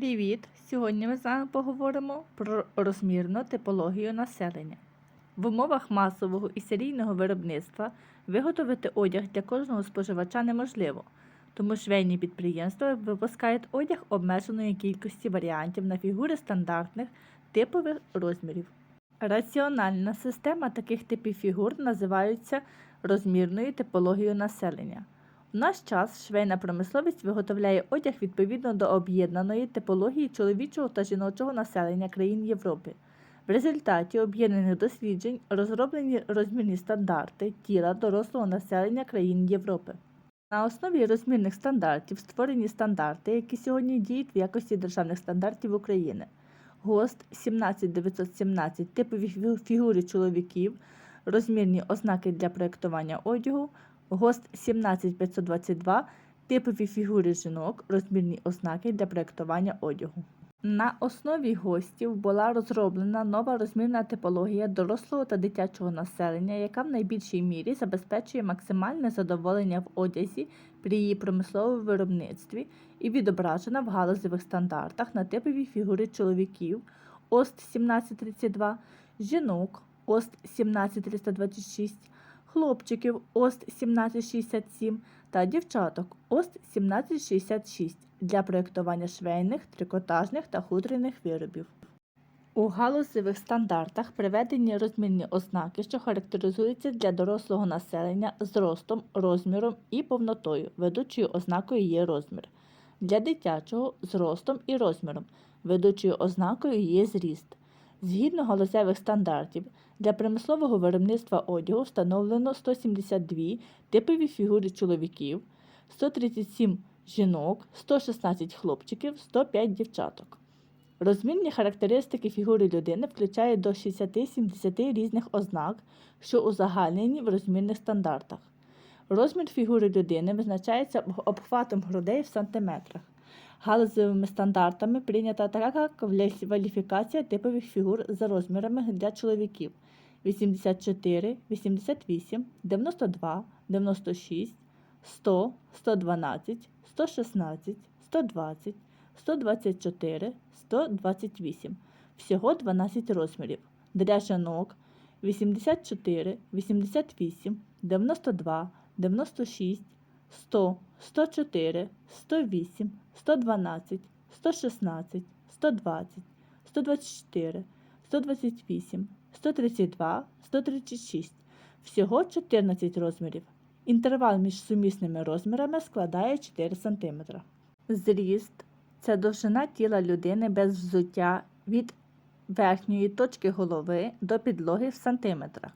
Привіт! Сьогодні ми з вами поговоримо про розмірну типологію населення. В умовах масового і серійного виробництва виготовити одяг для кожного споживача неможливо, тому швейні підприємства випускають одяг обмеженої кількості варіантів на фігури стандартних типових розмірів. Раціональна система таких типів фігур називаються розмірною типологією населення. В наш час швейна промисловість виготовляє одяг відповідно до об'єднаної типології чоловічого та жіночого населення країн Європи. В результаті об'єднаних досліджень розроблені розмірні стандарти тіла дорослого населення країн Європи. На основі розмірних стандартів створені стандарти, які сьогодні діють в якості державних стандартів України. ГОСТ 17917 типові фігури чоловіків, розмірні ознаки для проєктування одягу, ГОСТ 17522 типові фігури жінок, розмірні ознаки для проєктування одягу. На основі ГОСТів була розроблена нова розмірна типологія дорослого та дитячого населення, яка в найбільшій мірі забезпечує максимальне задоволення в одязі при її промисловому виробництві і відображена в галузевих стандартах на типові фігури чоловіків. ОСТ 1732, жінок. ОСТ 17326, хлопчиків ОСТ 1767 та дівчаток ОСТ 1766 для проєктування швейних, трикотажних та хутряних виробів. У галузевих стандартах приведені розмірні ознаки, що характеризуються для дорослого населення зростом, розміром і повнотою, ведучою ознакою є розмір. Для дитячого зростом і розміром, ведучою ознакою є зріст. Згідно галузевих стандартів, для промислового виробництва одягу встановлено 172 типові фігури чоловіків, 137 жінок, 116 хлопчиків, 105 дівчаток. Розмірні характеристики фігури людини включають до 60-70 різних ознак, що узагальнені в розмірних стандартах. Розмір фігури людини визначається обхватом грудей в сантиметрах. Галузевими стандартами прийнята така кваліфі- кваліфікація типових фігур за розмірами для чоловіків 84, 88, 92, 96, 100, 112, 116, 120, 124, 128. Всього 12 розмірів. Для жінок 84, 88, 92, 96, 100, 104, 108, 112, 116, 120, 124, 128, 132, 136. Всього 14 розмірів. Інтервал між сумісними розмірами складає 4 см. Зріст це довжина тіла людини без взуття від верхньої точки голови до підлоги в сантиметрах.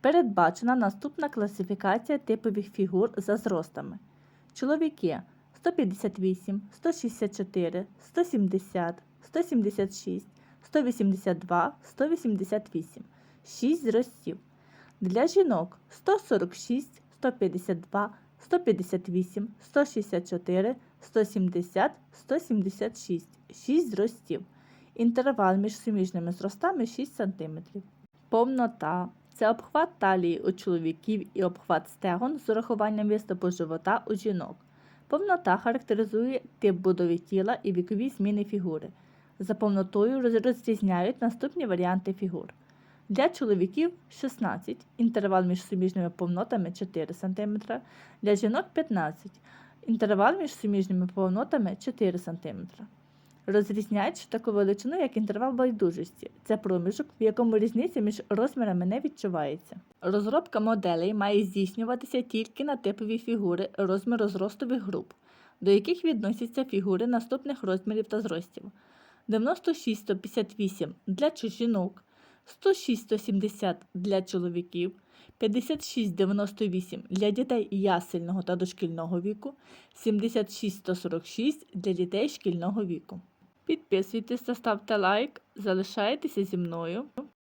Передбачена наступна класифікація типових фігур за зростами. Чоловіки 158, 164, 170, 176, 182, 188. 6 зростів. Для жінок 146, 152, 158, 164, 170, 176. 6 зростів. Інтервал між суміжними зростами 6 см. Повнота це обхват талії у чоловіків і обхват стегон з урахуванням виступу живота у жінок. Повнота характеризує тип будови тіла і вікові зміни фігури. За повнотою розрізняють наступні варіанти фігур. Для чоловіків 16, інтервал між суміжними повнотами 4 см, для жінок 15, інтервал між суміжними повнотами 4 см. Розрізняють таку величину, як інтервал байдужості. Це проміжок, в якому різниця між розмірами не відчувається. Розробка моделей має здійснюватися тільки на типові фігури розміру зростових груп, до яких відносяться фігури наступних розмірів та зростів. 96-158 для жінок, 106-170 для чоловіків, 56-98 для дітей ясельного та дошкільного віку, 76-146 для дітей шкільного віку. Підписуйтесь та ставте лайк, залишайтеся зі мною.